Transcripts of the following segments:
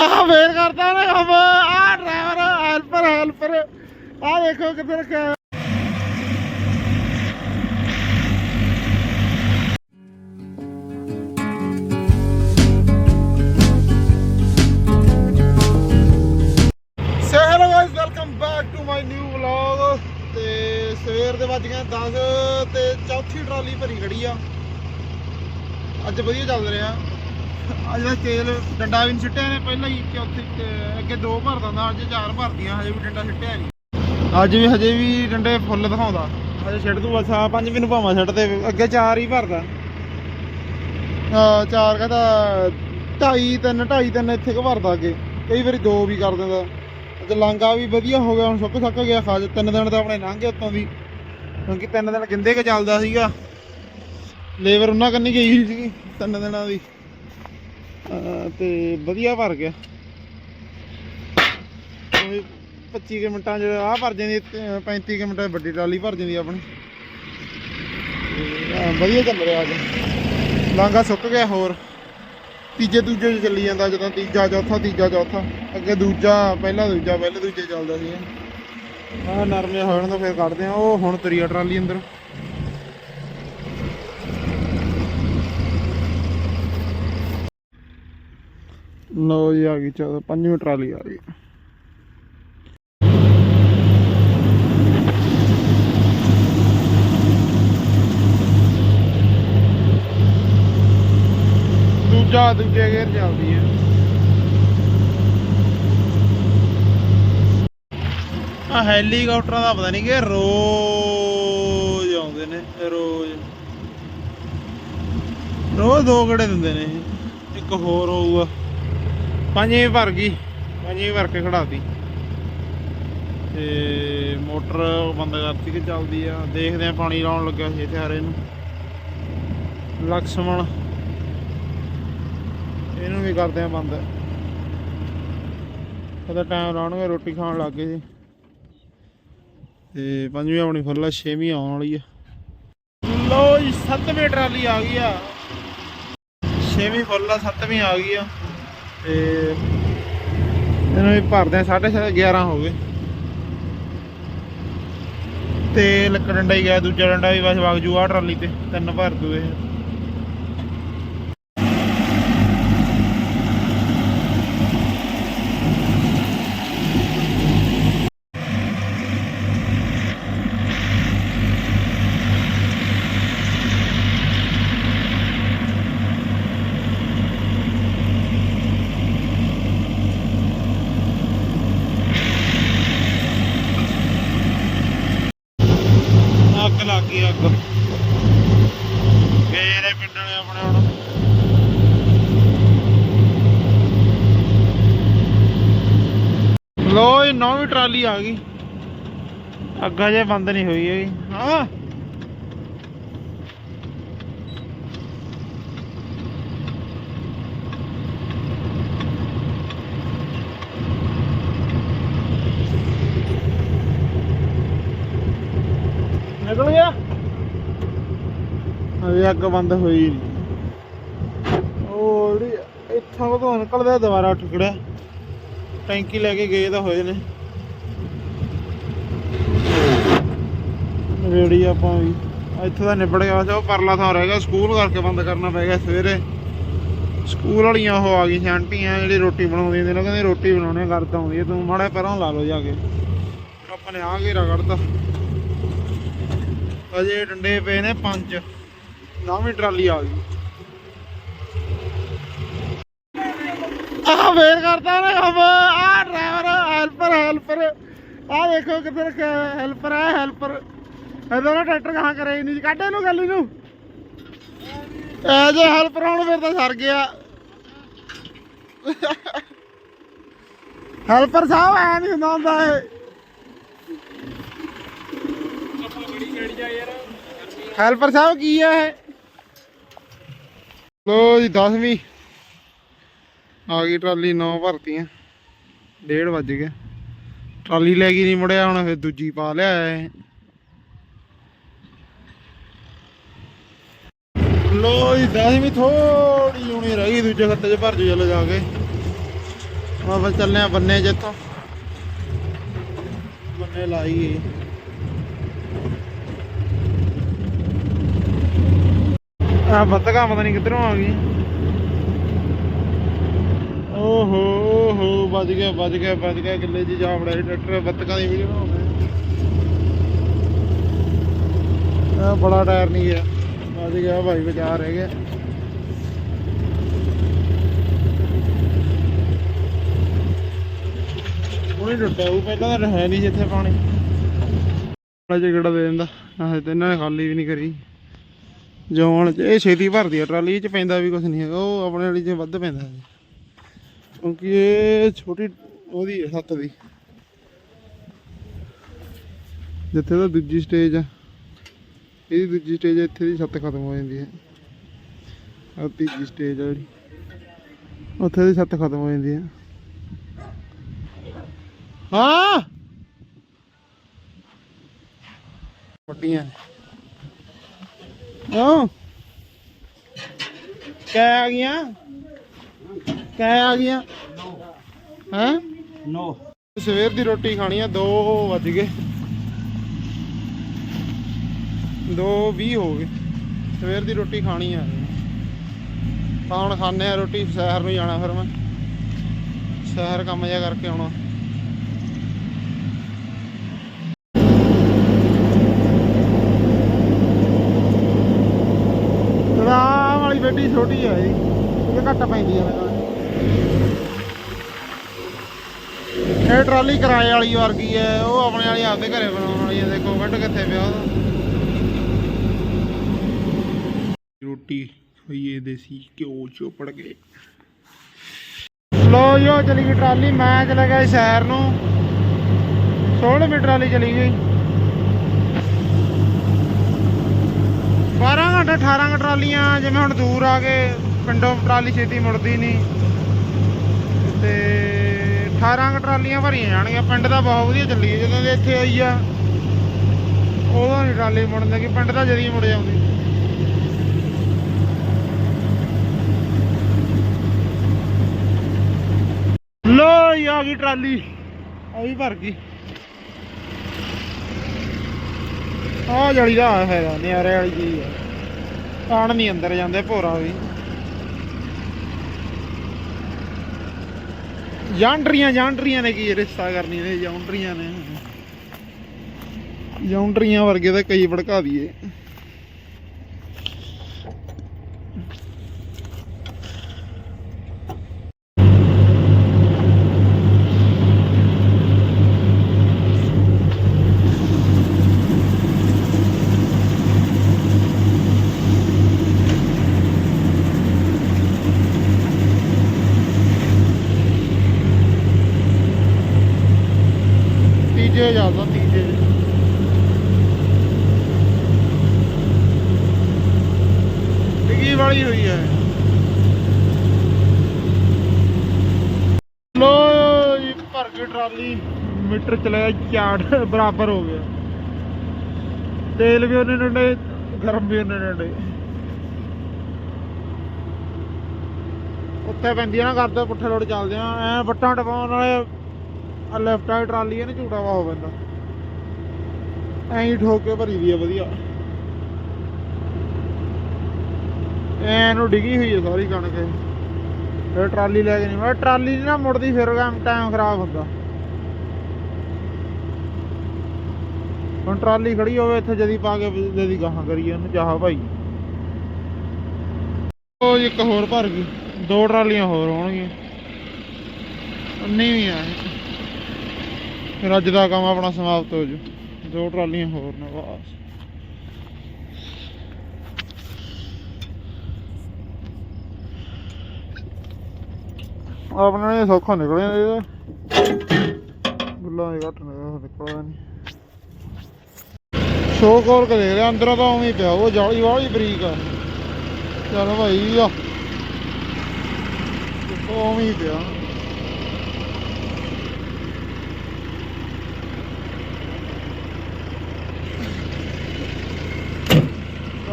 ਆ ਫੇਰ ਕਰਦਾ ਨਾ ਕੰਮ। ਆ ਡਰਾਈਵਰ ਹੈਲਪਰ ਹੈਲਪਰ ਆ ਦੇਖੋ ਕਿੱਥੇ ਰੱਖਿਆ ਸਵੇਰ ਦੇ ਵੱਜ ਗਏ 10 ਤੇ ਚੌਥੀ ਟਰਾਲੀ ਭਰੀ ਖੜੀ ਆ। ਅੱਜ ਵਧੀਆ ਚੱਲ ਰਿਹਾ। ਅੱਜ ਦਾ ਤੇਲ ਡੰਡਾ ਵੀ ਨੀ ਸਿੱਟਿਆ ਨੇ ਪਹਿਲਾਂ ਹੀ ਚੌਥੀ ਤੇ ਅੱਗੇ ਦੋ ਭਰਦਾ ਹੁੰਦਾ ਅੱਜ ਚਾਰ ਭਰਦੀਆਂ ਹਜੇ ਵੀ ਡੰਡਾ ਸਿੱਟਿਆ ਨਹੀਂ ਅੱਜ ਵੀ ਹਜੇ ਵੀ ਡੰਡੇ ਫੁੱਲ ਦਿਖਾਉਂਦਾ। ਹਜੇ ਛੱਡ ਦੂ ਬਸ ਆ ਪੰਜ ਮੈਨੂੰ ਭਾਵਾਂ ਛੱਡ ਤੇ ਅੱਗੇ ਚਾਰ ਹੀ ਭਰਦਾ। ਆ ਚਾਰ ਕਹਿੰਦਾ ਢਾਈ ਤਿੰਨ ਢਾਈ ਤਿੰਨ ਇੱਥੇ ਕੁ ਭਰਦਾ ਅੱਗੇ। ਕਈ ਵਾਰੀ ਦੋ ਵੀ ਕਰ ਦਿੰਦਾ। ਤੇ ਲਾਂਗਾ ਵੀ ਵਧੀਆ ਹੋ ਗਿਆ ਹੁਣ ਸੁੱਕ ਸੱਕ ਗਿਆ ਖਾਜ ਤਿੰਨ ਦਿਨ ਤਾਂ ਆਪਣੇ ਲੰਘ ਗਏ ਉੱਤੋਂ ਦੀ ਕਿਉਂਕਿ ਤਿੰਨ ਦਿਨ ਗਿੰਦੇ ਕੇ ਚੱਲਦਾ ਸੀਗਾ। ਲੇਬਰ ਉਹਨਾਂ ਕੰਨੀ ਗਈ ਸੀਗੀ ਤਿੰਨ ਦਿਨਾਂ ਦੀ। ਤੇ ਵਧੀਆ ਭਰ ਗਿਆ। ਉਹੀ 25 ਕੁ ਮਿੰਟਾਂ ਚ ਆਹ ਭਰ ਜਾਂਦੀ ਤੇ 35 ਕੁ ਮਿੰਟਾਂ 'ਚ ਵੱਡੀ ਟਰਾਲੀ ਭਰ ਜਾਂਦੀ ਆਪਣੀ। ਵਧੀਆ ਚੱਲ ਰਿਹਾ ਅੱਜ। ਲਾਂਗਾ ਸੁੱਕ ਗਿਆ ਹੋਰ। ਤੀਜੇ ਦੂਜੇ 'ਚ ਚੱਲੀ ਜਾਂਦਾ ਜਦੋਂ ਤੀਜਾ, ਚੌਥਾ ਤੀਜਾ, ਚੌਥਾ। ਅੱਗੇ ਦੂਜਾ, ਪਹਿਲਾ ਦੂਜਾ, ਪਹਿਲੇ ਦੂਜੇ ਚੱਲਦਾ ਸੀ। ਆਹ ਨਰਮੇ ਹੋਣ ਤੋਂ ਫਿਰ ਕੱਢਦੇ ਆ ਉਹ ਹੁਣ ਤਰੀ ਟਰਾਲੀ ਅੰਦਰ। ਲਓ ਜੀ ਆ ਗਈ, ਚੌਦਾਂ, ਪੰਜਵੀਂ ਟਰਾਲੀ ਆ ਗਈ ਦੂਜਾ ਦੂਜੇ ਗੇਰ ਚੱਲਦੀ ਹੈ। ਆ ਹੈਲੀਕਾਪਟਰਾਂ ਦਾ ਪਤਾ ਨਹੀਂ ਕਿ ਰੋਜ਼ ਆਉਂਦੇ ਨੇ, ਰੋਜ਼। ਰੋਜ਼ ਦੋ ਗੜੇ ਦਿੰਦੇ ਨੇ ਇੱਕ ਹੋਰ ਹੋਊਗਾ। ਪੰਜਵੀਂ ਭਰ ਗਈ ਪੰਜਵੀਂ ਭਰ ਕੇ ਖੜਾਤੀ। ਤੇ ਮੋਟਰ ਬੰਦ ਕਰਤੀ ਕਿ ਚੱਲਦੀ ਆ। ਦੇਖਦੇ ਆ ਪਾਣੀ ਲਾਉਣ ਲੱਗਿਆ ਸੀ ਇੱਥੇ ਹਾਰੇ ਨੂੰ। ਲਕਸ਼ਮਣ। ਇਹਨੂੰ ਵੀ ਕਰਦੇ ਆ ਬੰਦ। ਉਹਦਾ ਟਾਈਮ ਲਾਉਣਗੇ, ਰੋਟੀ ਖਾਣ ਲੱਗ ਗਏ ਜੀ ਤੇ ਪੰਜਵੀਂ ਆਪਣੀ ਫੁੱਲ ਆ, ਛੇਵੀਂ ਆਉਣ ਵਾਲੀ ਆ। ਲੋ ਜੀ, ਸੱਤਵੀਂ ਟਰਾਲੀ ਆ ਗਈ ਆ। ਛੇਵੀਂ ਫੁੱਲ ਆ, ਸੱਤਵੀਂ ਆ ਗਈ ਆ। ਤੇ ਇਹਨੂੰ ਵੀ ਭਰਦੇ 11:30 ਹੋ ਗਏ। ਤੇ ਲੱਕੜ ਡੰਡਾ ਹੀ ਗਿਆ, ਦੂਜਾ ਡੰਡਾ ਵੀ ਬਸ ਵਗ ਜੂ ਆ ਟਰਾਲੀ ਤੇ, ਤਿੰਨ ਭਰ ਦੂ ਇਹ ਅੱਗ ਲੱਗ ਅੱਗ ਗਏ ਨੇ ਪਿੰਡ ਵਾਲੇ ਆਪਣੇ ਹੁਣ। ਲੋ ਇਹ ਨੌਵੀਂ ਟਰਾਲੀ ਆ ਗਈ। ਅੱਗਾ ਜੇ ਬੰਦ ਨਹੀਂ ਹੋਈ ਹੈਗੀ। ਹਾਂ ਨਿਕਲ ਗਿਆ ਅਜੇ ਅੱਗ ਬੰਦ ਹੋਈ। ਨਹੀਂ ਉਹ ਜਿਹੜੀ ਇੱਥੋਂ ਤੋਂ ਨਿਕਲਦਾ ਦੁਬਾਰਾ ਟੁਕੜਿਆ ਟੈਂਕੀ ਲੈ ਕੇ ਗਏ ਤਾਂ ਹੋਏ ਨੇ। ਨਵੇੜੀ ਆਪਾਂ ਵੀ, ਇੱਥੇ ਦਾ ਨਿਬੜ ਗਿਆ। ਬਸ ਉਹ ਪਰਲਾ ਥਾਂ ਰਹਿ ਗਿਆ। ਸਕੂਲ ਕਰਕੇ ਬੰਦ ਕਰਨਾ ਪੈ ਗਿਆ ਸਵੇਰੇ। ਸਕੂਲ ਵਾਲੀਆਂ ਉਹ ਆ ਗਈ ਆਂਟੀਆਂ, ਜਿਹੜੀ ਰੋਟੀ ਬਣਾਉਂਦੀਆਂ ਨੇ ਕਹਿੰਦੇ ਰੋਟੀ ਬਣਾਉਣੇ ਕਰਦਾ ਆਉਂਦੀ ਹੈ ਤੂੰ ਮਾੜਾ ਪਰਾਂ ਲਾ ਲਓ ਜਾ ਕੇ। ਆਪਾਂ ਨੇ ਆ ਘੇਰਾ ਕੱਢਤਾ। ਅਜੇ ਡੰਡੇ ਪਏ ਨੇ ਪੰਜ। ਨੌਵੀਂ ਟਰਾਲੀ ਆ ਗਈ। ਆ ਫੇਰ ਕਰਦਾ ਨਾ ਕੰਮ। ਆ ਡਰਾਈਵਰ ਹੈਲਪਰ ਹੈਲਪਰ ਆ ਦੇਖੋ ਕਿੱਥੇ ਹੈਲਪਰ ਹੈ ਹੈਲਪਰ ਇਹਦਾ ਨਾ ਟਰੈਕਟਰ ਕਹਾਂ ਕਰੇ ਨਹੀਂ। ਕੱਢ ਇਹਨੂੰ ਗੱਲ ਨੂੰ। ਐ ਜੇ ਹੈਲਪਰ ਹੁਣ ਫਿਰ ਤਾਂ ਸਰ ਗਿਆ। ਹੈਲਪਰ ਸਾਹਿਬ, ਐ ਨਹੀਂ ਹੁੰਦਾ ਹੁੰਦਾ ਇਹ। ਹੈਲਪਰ ਸਾਹਿਬ, ਕੀ ਹੈ ਇਹ? ਲੋ ਜੀ 10ਵੀਂ ਆ ਗਈ ਟਰਾਲੀ 9 ਭਰਤੀਆਂ। 1:30 ਵੱਜ ਗਿਆ। ਟਰਾਲੀ ਲੈ ਗਈ ਨਹੀਂ ਮੁੜਿਆ, ਹੁਣ ਫਿਰ ਦੂਜੀ ਪਾ ਲਿਆ ਹੈ ਲੋ ਜੀ 10ਵੀਂ ਥੋੜੀ ਜੁਣੀ ਰਹਿ ਗਈ, ਦੂਜੇ ਖੱਤੇ 'ਚ ਭਰ ਜੂ ਚਲੋ ਜਾ ਕੇ। ਹੁਣ ਆਪਾਂ ਚੱਲੇ ਆ ਬੰਨੇ ਜਿੱਥੋਂ। ਬੰਨੇ ਲਾਈ ਲਾਈਏ ਆ ਬੱਤਕਾਂ ਪਤਾ ਨਹੀਂ ਕਿੱਧਰੋਂ ਆ ਗਈ। ਓਹੋ ਓਹੋ, ਵੱਜ ਗਿਆ ਵੱਜ ਗਿਆ ਵੱਜ ਗਿਆ, ਕਿੱਲੇ 'ਚ ਜਾ ਬੜਾ ਟਰੈਕਟਰ ਬੱਤਕਾਂ ਦੀ ਵੀਡੀਓ ਬਣਾਉਂਦਾ ਆ ਬੜਾ ਟਾਇਰ ਨਹੀਂ ਹੈ ਵੱਜ ਗਿਆ ਭਾਈ ਵਿਚਾਰ ਰਹਿ ਗਿਆ। ਉਹਨੇ ਟੁੱਟਿਆ ਉਹ ਪਹਿਲਾਂ ਤਾਂ ਹੈ ਨਹੀਂ ਜਿੱਥੇ ਪਾਣੀ। ਅਜੇ ਕਿਹੜਾ ਦੇ ਦਿੰਦਾ ਆਹ ਤੇ ਇਹਨਾਂ ਨੇ ਖਾਲੀ ਵੀ ਨਹੀਂ ਕਰੀ। ਜੌਣ ਇਹ ਛੇਤੀ ਭਰਦੀ ਆ, ਟਰਾਲੀ ਚ ਪੈਂਦਾ ਵੀ ਕੁਝ ਨਹੀਂ ਹੈਗਾ, ਉਹ ਆਪਣੇ ਵਾਲੀ ਚ ਵੱਧ ਪੈਂਦਾ ਹੈ। ਕਿਉਂਕਿ ਇਹ ਛੋਟੀ ਉਹਦੀ ਹੈ, ਸੱਤ ਦੀ। ਜਿੱਥੇ ਦਾ ਦੂਜੀ ਸਟੇਜ ਆ, ਇਹਦੀ ਦੂਜੀ ਸਟੇਜ ਇੱਥੇ ਦੀ ਛੱਤ ਖਤਮ ਹੋ ਜਾਂਦੀ ਹੈ। ਆ ਤੀਜੀ ਸਟੇਜ ਆ ਜਿਹੜੀ, ਉੱਥੇ ਦੀ ਛੱਤ ਖਤਮ ਹੋ ਜਾਂਦੀ ਹੈ। ਹਾਂ! ਵੱਡੀਆਂ ਓ ਕੈ ਆ ਗਈਆਂ? ਕੈ ਆ ਗਈਆਂ? ਹੈਂ? ਨੋ। ਸਵੇਰ ਦੀ ਰੋਟੀ ਖਾਣੀ ਆ 2 ਵੱਜ ਗਏ। 2:20 ਹੋ ਗਏ। ਸਵੇਰ ਦੀ ਰੋਟੀ ਖਾਣੀ ਆ। ਤਾਂ ਹੁਣ ਖਾਣੇ ਆ ਰੋਟੀ ਸ਼ਹਿਰ ਨੂੰ ਜਾਣਾ ਫਿਰ ਮੈਂ। ਸ਼ਹਿਰ ਕੰਮ ਜਿਹਾ ਕਰਕੇ ਆਉਣਾ। ਵਾਲੀ ਬੇਟੀ ਛੋਟੀ ਆ ਜੀ ਇਹ ਘੱਟ ਪੈਂਦੀ ਆ ਮੇਰੇ ਇਹ ਟਰਾਲੀ ਕਿਰਾਏ ਵਾਲੀ ਵਰਗੀ ਹੈ ਉਹ ਆਪਣੇ ਵਾਲੀ ਆਪਦੇ ਘਰੇ ਬਣਾਉਣ ਵਾਲੀ ਹੈ ਦੇਖੋ ਕੱਢ ਕਿੱਥੇ ਪਿਆ ਉਹਦਾ। ਰੋਟੀ ਖਾਈਏ ਦੇਸੀ ਘਿਓ ਚੋਪੜ ਕੇ। ਲੋ ਯੋ ਚਲੀ ਗਈ ਟਰਾਲੀ ਮੈਂ ਚਲਾ ਗਿਆ ਸ਼ਹਿਰ ਨੂੰ। 16 ਮੀਟਰ ਟਰਾਲੀ ਚਲੀ ਗਈ। 12 ਘੰਟੇ 18 ਘੰਟੇ ਟਰਾਲੀਆਂ, ਜਿਵੇਂ ਹੁਣ ਦੂਰ ਆ ਕੇ ਪਿੰਡੋਂ ਟਰਾਲੀ ਛੇਤੀ ਮੁੜਦੀ ਨਹੀਂ ਤੇ 18 ਕੁ ਟਰਾਲੀਆਂ ਭਰੀਆਂ ਜਾਣਗੀਆਂ। ਪਿੰਡ ਦਾ ਬਹੁਤ ਵਧੀਆ ਚੱਲੀ ਜਦੋਂ ਦੇ ਇੱਥੇ ਆਈ ਆ, ਉਦੋਂ ਨਹੀਂ ਟਰਾਲੀ ਮੁੜਨ ਲੱਗੀ, ਪਿੰਡ ਦਾ ਜਦੀ ਮੁੜ ਜਾਂਦੀ। ਲੋ ਆ ਗਈ ਟਰਾਲੀ। ਆ ਵੀ ਭਰ ਗਈ। ਆ ਜਲੀ ਦਾ ਆ ਨਿਆਰੇ ਵਾਲੀ ਚੀਜ਼ ਆ। ਪਾਣ ਨਹੀਂ ਅੰਦਰ ਜਾਂਦੇ, ਭੋਰਾ ਵੀ। ਜਾਂਡਰੀਆਂ ਜਾਂਡਰੀਆਂ ਨੇ ਕੀ ਰਿਸ਼ਤਾ ਕਰਨੀ ਨੇ ਜਾਂਡਰੀਆਂ ਨੇ। ਜਾਂਡਰੀਆਂ ਵਰਗੇ ਤਾਂ ਕਈ ਭੜਕਾ ਦਈਏ। ਤੀਜੇ ਜਾਂਦਾ ਤੀਜੇ ਡਿੱਗੀ ਵਾਲੀ ਹੋਈ ਹੈ। ਲੋ ਜੀ, ਭਰ ਕੇ ਟਰਾਲੀ, ਮੀਟਰ ਚਲਾਇਆ, ਝਾੜ ਬਰਾਬਰ ਹੋ ਗਿਆ। ਤੇਲ ਵੀ ਉਹਨੇ ਨੰਡੇ ਗਰਮ ਵੀ ਉਹਨੇ ਨੰਡੇ ਉੱਥੇ ਪੈਂਦੀਆਂ ਨਾ ਕਰਦੇ ਪੁੱਠੇ ਲੋੜ ਚੱਲਦੇ ਆ, ਐ ਵੱਟਾਂ ਟਪਾਉਣ ਵਾਲੇ ਆ ਲੈਫਟ ਸਾਈਡ ਟਰਾਲੀ ਹੈ ਝੂਟਾ ਵਾ ਹੋ ਪੈਂਦਾ ਐਂ ਠੋਕ ਕੇ ਭਰੀ ਦੀ ਆ, ਵਧੀਆ। ਐ ਨੂੰ ਡਿੱਗੀ ਹੋਈ ਹੈ ਸਾਰੀ ਕਣਕ ਇਹ। ਟਰਾਲੀ ਲੈ ਕੇ ਨਹੀਂ, ਮੈਂ ਟਰਾਲੀ ਨਾ ਮੁੜਦੀ, ਫਿਰ ਟਾਈਮ ਖਰਾਬ ਹੁੰਦਾ। ਹੁਣ ਟਰਾਲੀ ਖੜੀ ਹੋਵੇ, ਇੱਥੇ ਜਦੀ ਪਾ ਕੇ ਜਦੀ ਗਾਹਾਂ ਕਰੀਏ ਉਹਨੂੰ, ਚਾਹ ਭਾਈ। ਉਹ ਇੱਕ ਹੋਰ ਭਰ ਗਈ, ਦੋ ਟਰਾਲੀਆਂ ਹੋਰ ਹੋਣਗੀਆਂ। ਉਨੀ ਵੀ ਆ। ਫਿਰ ਅੱਜ ਦਾ ਕੰਮ ਆਪਣਾ ਸਮਾਪਤ ਹੋ ਜੂ। ਦੋ ਟਰਾਲੀਆਂ ਹੋਰ ਨੇ, ਬਸ। ਆਪਣਾ ਨੇ ਸੌਖਾ ਨਿਕਲਿਆ ਇਹਦਾ ਬੁੱਲਾਂ ਦੇ ਘੱਟ ਨਿਕਲਿਆ ਨਹੀਂ ਸ਼ੋਕ ਹੋਰ ਕੇ ਦੇਖ ਰਿਹਾ, ਅੰਦਰੋਂ ਤਾਂ ਉਵੇਂ ਪਿਆ, ਉਹ ਜਾਲੀ ਵਾਲੀ ਬਰੀਕ ਆ। ਚਲ ਭਾਈ ਆ। ਉਹ ਉਵੇਂ ਪਿਆ।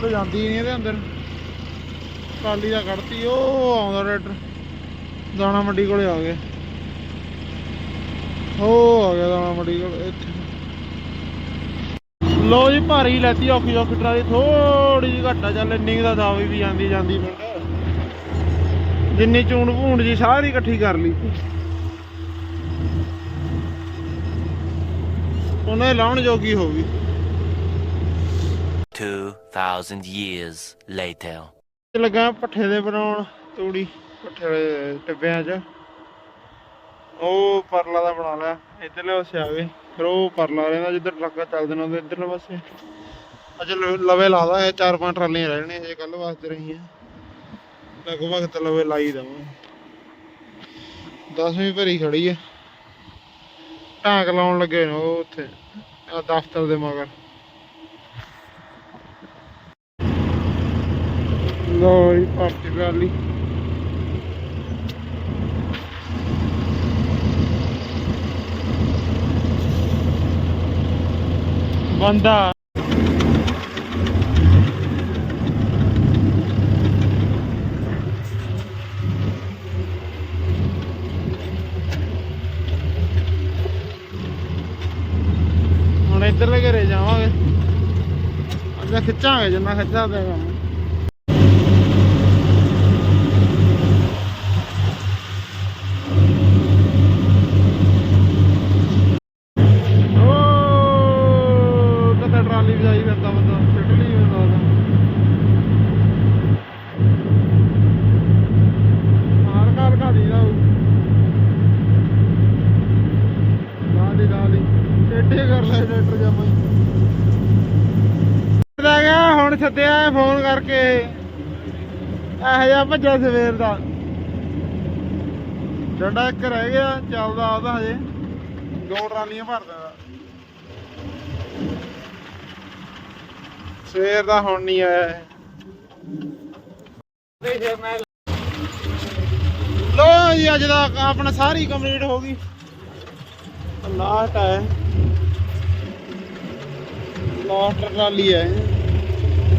ਪਿਆ ਕੱਢ ਜਾਂਦੀ ਨਹੀਂ ਇਹਦੇ ਅੰਦਰ। ਟਾਲੀ ਦਾ ਕੱਢਤੀ, ਉਹ ਆਉਂਦਾ ਰੈਡਰ ਦਾਣਾ ਮੰਡੀ ਕੋਲੇ ਆ ਗਏ ਉਹ ਆ ਗਿਆ ਦਾਣਾ ਮੰਡੀ ਕੋਲ, ਇੱਥੇ। ਲੋ ਜੀ, ਭਾਰੀ ਲੈਤੀ ਔਖੀ ਔਖੀ ਟਰਾਲੀ ਥੋੜੀ ਜਿਹੀ ਘੱਟਾ ਚੱਲ, ਇੰਨੀ ਦਾ ਦਾਵੇ ਵੀ ਜਾਂਦੀ ਜਾਂਦੀ ਪਿੰਡ। ਜਿੰਨੀ ਚੂਣ ਭੂੰਡ ਜੀ, ਸਾਰੀ ਇਕੱਠੀ ਕਰ ਲਈ। ਉਹਨੇ ਲਾਉਣ ਜੋਗੀ ਹੋ ਗਈ। 2,000 years later. ਲੱਗਾ ਪੱਠੇ ਦੇ ਬਣਾਉਣ ਤੂੜੀ ਪੱਠੇ ਟਿੱਬਿਆਂ 'ਚ। ਉਹ ਪਰਲਾ ਦਾ ਬਣਾ ਲਿਆ ਇੱਧਰਲੇ ਪਾਸੇ ਆ ਗਏ ਫਿਰ ਉਹ ਪਰਲਾ ਰਹਿੰਦਾ ਜਿੱਧਰ ਟਰੱਕ ਚੱਲਦੇ ਨੇ ਉਹਦੇ ਇੱਧਰਲੇ ਪਾਸੇ। ਅਜੇ ਲਵੇ ਲਾਦਾ ਇਹ ਚਾਰ ਪੰਜ ਟਰਾਲੀਆਂ ਰਹਿ ਜਾਣੀਆਂ ਇਹ ਕੱਲ ਵਾਸਤੇ ਰਹੀਆਂ। ਲਗਭਗ ਤਾਂ ਲਵੇ ਲਾਈ ਦਵਾਂ ਦਸਵੀਂ ਭਰੀ ਖੜੀ ਆ। ਢਾਂਕ ਲਾਉਣ ਲੱਗੇ ਨੇ ਉਹ ਉੱਥੇ ਆ ਦਫ਼ਤਰ ਦੇ ਮਗਰ। ਲੋ ਜੀ, ਭਾਰਤੀ ਟਰਾਲੀ ਬੰਦਾ। ਹੁਣ ਇੱਧਰਲੇ ਘਰੇ ਜਾਵਾਂਗੇ। ਅੱਜ ਖਿੱਚਾਂਗੇ ਜਿੰਨਾ ਖਿੱਚਾ ਪਿਆ ਕੰਮ ਗਿਆ ਫੋਨ ਕਰਕੇ। ਇਹੋ ਜਿਹਾ ਭੱਜਿਆ ਸਵੇਰ ਦਾ। ਡੰਡਾ ਇੱਕ ਰਹਿ ਗਿਆ, ਚੱਲਦਾ ਉਹਦਾ ਹਜੇ। ਦੋ ਟਰਾਲੀਆਂ ਭਰਦਾ ਸਵੇਰ ਦਾ ਹੁਣ ਨਹੀਂ ਆਇਆ ਇਹ। ਲੋ ਜੀ, ਅੱਜ ਦਾ ਆਪਣਾ ਸਾਰੀ ਕੰਪਲੀਟ ਹੋ ਗਈ। ਲਾਸਟ ਹੈ। ਲਾਸਟ ਟਰਾਲੀ ਹੈ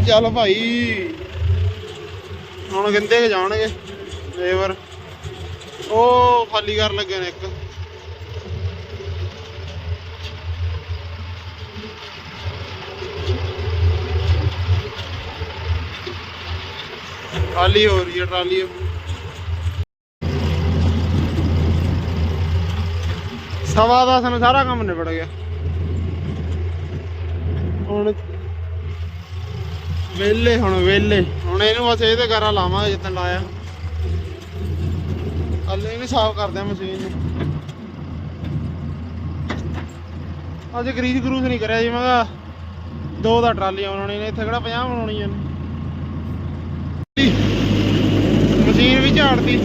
ਚੱਲ ਭਾਈ। ਹੁਣ ਕਿੰਦੇ ਜਾਣਗੇ, ਲੇਬਰ। ਉਹ ਖਾਲੀ ਕਰਨ ਲੱਗੇ ਨੇ ਇੱਕ। ਖਾਲੀ ਹੋ ਰਹੀ ਹੈ, ਟਰਾਲੀ। ਸਵਾ ਦਾ ਸਾਨੂੰ ਸਾਰਾ ਕੰਮ ਨਿਬੜ ਗਿਆ। ਹੁਣ ਵੇਲੇ ਹੁਣ ਵੇਲੇ ਹੁਣ ਇਹਨੂੰ ਬਸ ਇਹਦੇ ਗਾਰਾ ਲਾਵਾਂਗੇ ਜਿੱਤਨ ਲਾਇਆ। ਕੱਲ ਇਹਨੂੰ ਸਾਫ਼ ਕਰਦੇ ਆ ਮਸ਼ੀਨ ਨੂੰ। ਅੱਜ ਗਰੀਸ ਗਰੂਜ ਨਹੀਂ ਕਰਿਆ ਜੀ, ਮੈਂ ਕਿਹਾ ਦੋ ਦਾ ਟਰਾਲੀਆਂ ਬਣਾਉਣੀਆਂ ਨੇ, ਇੱਥੇ ਕਿਹੜਾ 50 ਬਣਾਉਣੀਆਂ ਨੇ। ਮਸ਼ੀਨ ਵੀ ਝਾੜਦੀ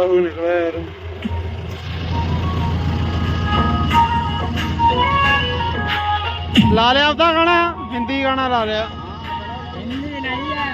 ਕਿੰਨਾ ਕੁ ਲਾ ਲਿਆ ਆਪਦਾ ਗਾਣਾ ਹਿੰਦੀ ਗਾਣਾ ਲਾ ਲਿਆ। ਹਿੰਦੀ ਨਹੀਂ ਹੈ।